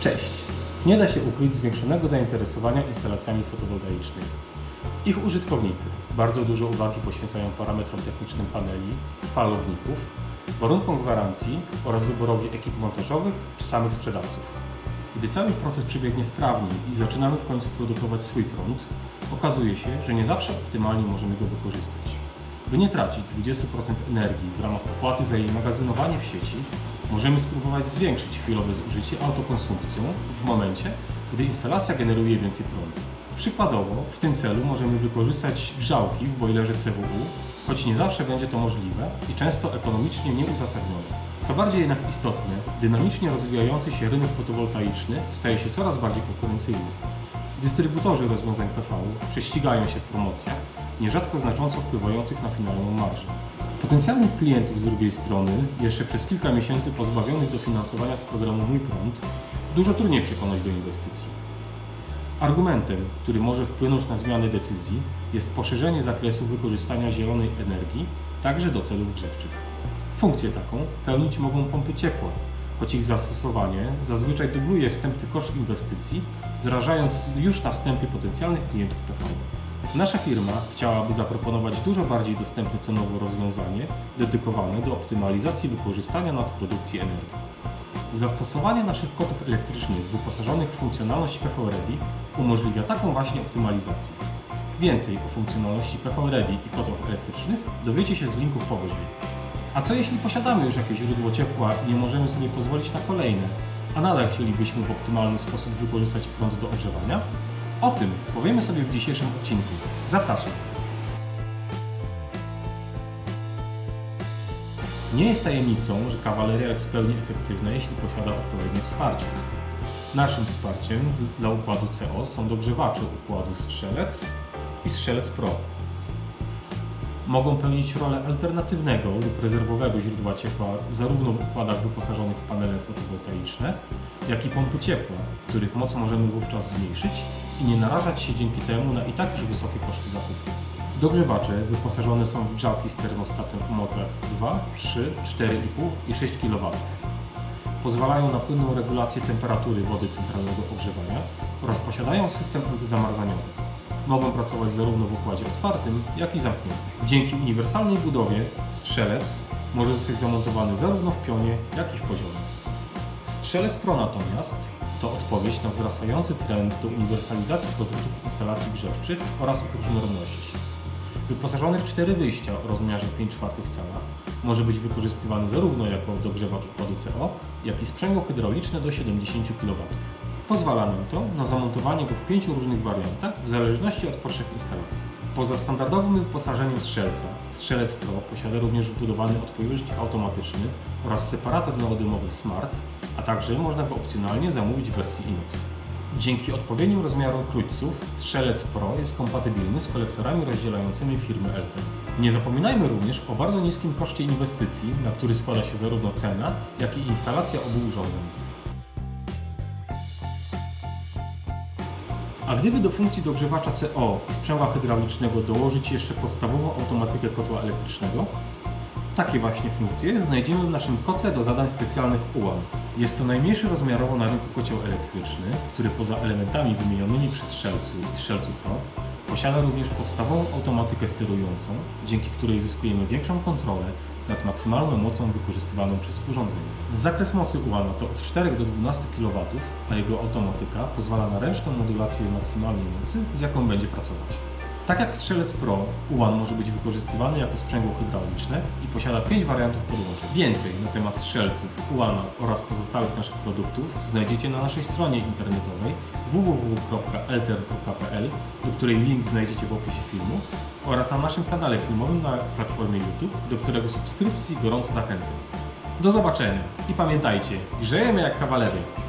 Cześć! Nie da się ukryć zwiększonego zainteresowania instalacjami fotowoltaicznymi. Ich użytkownicy bardzo dużo uwagi poświęcają parametrom technicznym paneli, falowników, warunkom gwarancji oraz wyborowi ekip montażowych czy samych sprzedawców. Gdy cały proces przebiegnie sprawnie i zaczynamy w końcu produkować swój prąd, okazuje się, że nie zawsze optymalnie możemy go wykorzystać. By nie tracić 20% energii w ramach opłaty za jej magazynowanie w sieci, możemy spróbować zwiększyć chwilowe zużycie autokonsumpcją w momencie, gdy instalacja generuje więcej prądu. Przykładowo, w tym celu możemy wykorzystać grzałki w bojlerze CWU, choć nie zawsze będzie to możliwe i często ekonomicznie nieuzasadnione. Co bardziej jednak istotne, dynamicznie rozwijający się rynek fotowoltaiczny staje się coraz bardziej konkurencyjny. Dystrybutorzy rozwiązań PV prześcigają się w promocjach, nierzadko znacząco wpływających na finalną marżę. Potencjalnych klientów z drugiej strony, jeszcze przez kilka miesięcy pozbawionych dofinansowania z programu Mój Prąd, dużo trudniej przekonać do inwestycji. Argumentem, który może wpłynąć na zmianę decyzji, jest poszerzenie zakresu wykorzystania zielonej energii także do celów grzewczych. Funkcję taką pełnić mogą pompy ciepła, choć ich zastosowanie zazwyczaj dubluje wstępny koszt inwestycji, zrażając już na wstępie potencjalnych klientów PV. Nasza firma chciałaby zaproponować dużo bardziej dostępne cenowo rozwiązanie dedykowane do optymalizacji wykorzystania nadprodukcji energii. Zastosowanie naszych kotów elektrycznych wyposażonych w funkcjonalność PV Ready umożliwia taką właśnie optymalizację. Więcej o funkcjonalności PV Ready i kotach elektrycznych dowiecie się z linków powyżej. A co jeśli posiadamy już jakieś źródło ciepła i nie możemy sobie pozwolić na kolejne, a nadal chcielibyśmy w optymalny sposób wykorzystać prąd do ogrzewania? O tym powiemy sobie w dzisiejszym odcinku. Zapraszam! Nie jest tajemnicą, że kawaleria jest w pełni efektywna, jeśli posiada odpowiednie wsparcie. Naszym wsparciem dla układu CO są dogrzewacze układu Strzelec i Strzelec Pro. Mogą pełnić rolę alternatywnego lub rezerwowego źródła ciepła zarówno w układach wyposażonych w panele fotowoltaiczne, jak i pompy ciepła, których moc możemy wówczas zmniejszyć i nie narażać się dzięki temu na i tak już wysokie koszty zakupu. Dogrzewacze wyposażone są w grzałki z termostatem o mocach 2, 3, 4,5 i 6 kW. Pozwalają na płynną regulację temperatury wody centralnego ogrzewania oraz posiadają system antyzamarzaniowy. Mogą pracować zarówno w układzie otwartym, jak i zamkniętym. Dzięki uniwersalnej budowie strzelec może zostać zamontowany zarówno w pionie, jak i w poziomie. Strzelec Pro natomiast to odpowiedź na wzrastający trend do uniwersalizacji produktów instalacji grzewczych oraz ich różnorodności. Wyposażony w cztery wyjścia o rozmiarze 5 czwartych cala, może być wykorzystywany zarówno jako dogrzewacz układu CO, jak i sprzęgło hydrauliczne do 70 kW. Pozwala nam to na zamontowanie go w pięciu różnych wariantach w zależności od potrzeb instalacji. Poza standardowym wyposażeniem strzelca, strzelec Pro posiada również wbudowany odpojemnik automatyczny oraz separator neodymowy Smart, a także można go opcjonalnie zamówić w wersji inox. Dzięki odpowiednim rozmiarom krótców Strzelec Pro jest kompatybilny z kolektorami rozdzielającymi firmy LT. Nie zapominajmy również o bardzo niskim koszcie inwestycji, na który składa się zarówno cena, jak i instalacja obu urządzeń. A gdyby do funkcji dogrzewacza CO i sprzęgła hydraulicznego dołożyć jeszcze podstawową automatykę kotła elektrycznego, takie właśnie funkcje znajdziemy w naszym kotle do zadań specjalnych UAM. Jest to najmniejszy rozmiarowo na rynku kocioł elektryczny, który poza elementami wymienionymi przy Strzelcu i Strzelcu Pro posiada również podstawową automatykę sterującą, dzięki której zyskujemy większą kontrolę nad maksymalną mocą wykorzystywaną przez urządzenie. Zakres mocy UAN to od 4 do 12 kW, a jego automatyka pozwala na ręczną modulację maksymalnej mocy, z jaką będzie pracować. Tak jak Strzelec Pro, UAN może być wykorzystywany jako sprzęgło hydrauliczne i posiada 5 wariantów podłączeń. Więcej na temat strzelców, UAN oraz pozostałych naszych produktów znajdziecie na naszej stronie internetowej www.ltr.pl, do której link znajdziecie w opisie filmu oraz na naszym kanale filmowym na platformie YouTube, do którego subskrypcji gorąco zachęcam. Do zobaczenia i pamiętajcie, grzejemy jak kawaleria.